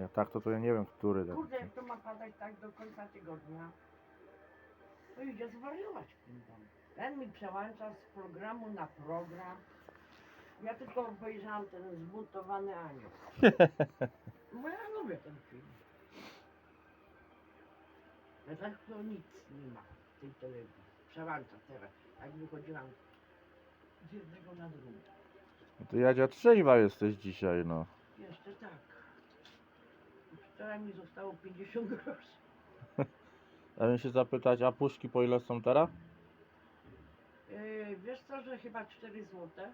Ja tak to, to ja nie wiem, który. tak. Kurde, jak to ma padać tak do końca tygodnia, to idzie zwariować w tym domu. Ten mi przełącza z programu na program. Ja tylko obejrzałam ten zbuntowany anioł. Bo ja lubię ten film. Ja tak to nic nie ma w tej telewizji. Przełącza teraz. Jak wychodziłam z jednego na drugi. No to Jadzia trzeźwa jesteś dzisiaj, no. Mi zostało 50 groszy. Bym się zapytać, a puszki po ile są teraz? Yy, wiesz co, że chyba 4 złote?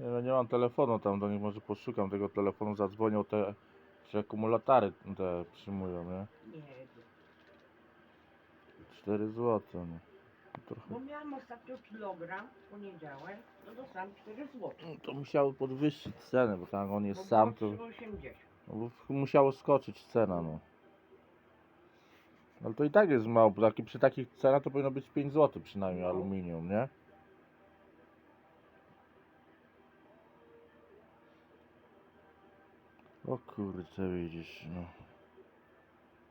Nie, no nie mam telefonu tam, do nich może poszukam tego telefonu, zadzwonią te, czy akumulatory te przyjmują, nie? Nie, 4 złote, no. Trochę. bo miałam ostatnio kilogram w poniedziałek, to dostałam 4 złote. No To musiało podwyższyć cenę, bo tam on jest sam, to było 3,80. No, bo musiało skoczyć cena, no. Ale to i tak jest mało, bo taki, przy takich cenach to powinno być 5 zł przynajmniej aluminium, nie? O kurczę, widzisz, no.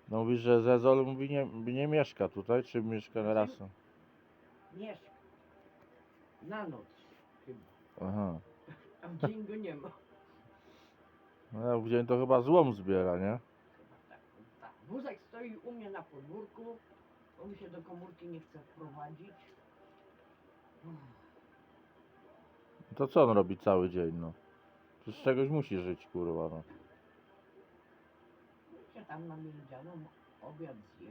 No mówisz, że Zezol mówi nie, nie mieszka tutaj, czy mieszka na rasę? Mieszka. Na noc chyba. Aha. A w dzień go nie ma. No ja w dzień to chyba złom zbiera, nie? Chyba tak. tak. Wózek stoi u mnie na podwórku. On się do komórki nie chce wprowadzić. To co on robi cały dzień, no? To z czegoś musi żyć, kurwa, no. się tam na miedzianą obiad zje.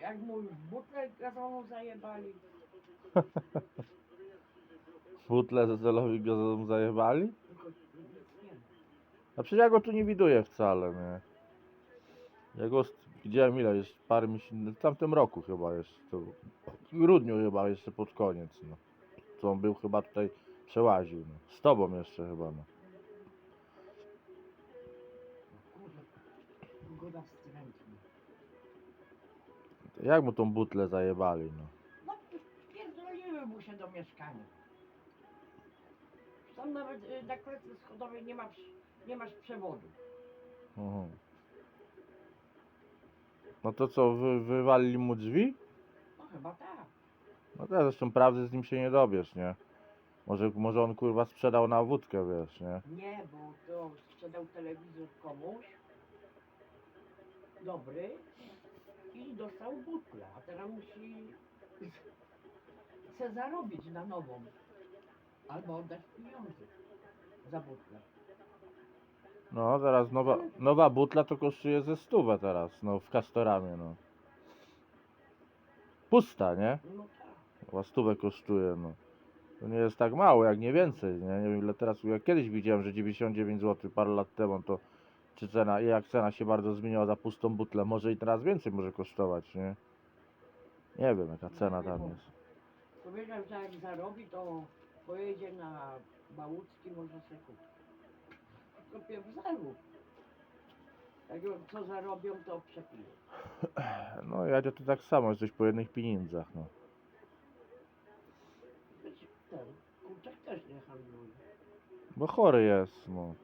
Jak mu już butlę gazową zajebali, Butle Zezelowi go zajebali? tylko nic nie ma. A przecież ja go tu nie widuję wcale, nie? Ja go widziałem ile, jest parę miesięcy, w tamtym roku chyba jeszcze, to w grudniu chyba jeszcze pod koniec, no. To on był chyba tutaj, przełaził, no. Z tobą jeszcze chyba, no. Kurde, pogoda wstrętna. Jak mu tą butlę zajebali, no? No, pierdoliły mu się do mieszkania. Tam nawet y, na klatce schodowej nie, ma, przy- nie masz przewodu. Mhm. No to co, wy, wywalili mu drzwi? No chyba tak. No to zresztą prawdy z nim się nie dowiesz, nie? Może, może on kurwa sprzedał na wódkę, wiesz, nie? Nie, bo to sprzedał telewizor komuś. Dobry. I dostał butlę, a teraz musi chce zarobić na nową. Albo oddać pieniądze za butlę. No, teraz nowa, nowa butla to kosztuje ze stówę teraz, no, w Castoramie, no. Pusta, nie? No tak. Chyba stówę kosztuje, no. To nie jest tak mało, jak nie więcej, nie? Nie wiem ile teraz, jak kiedyś widziałem, że 99 zł parę lat temu, to czy cena, jak cena się bardzo zmieniła za pustą butlę, może i teraz więcej może kosztować, nie? Nie wiem jaka cena tam jest. Powiedział, że jak zarobi, to pojedzie na Bałucki, może sobie kupić. Tylko pierw zarób. Jak co zarobią, to przepiją. No ja to tak samo, jesteś po jednych pieniądzach, no. Ten kurczak też nie handluje. Bo chory jest, no.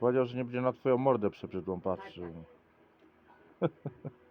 Powiedział, że nie będzie na twoją mordę przebrzydłą patrzył. no.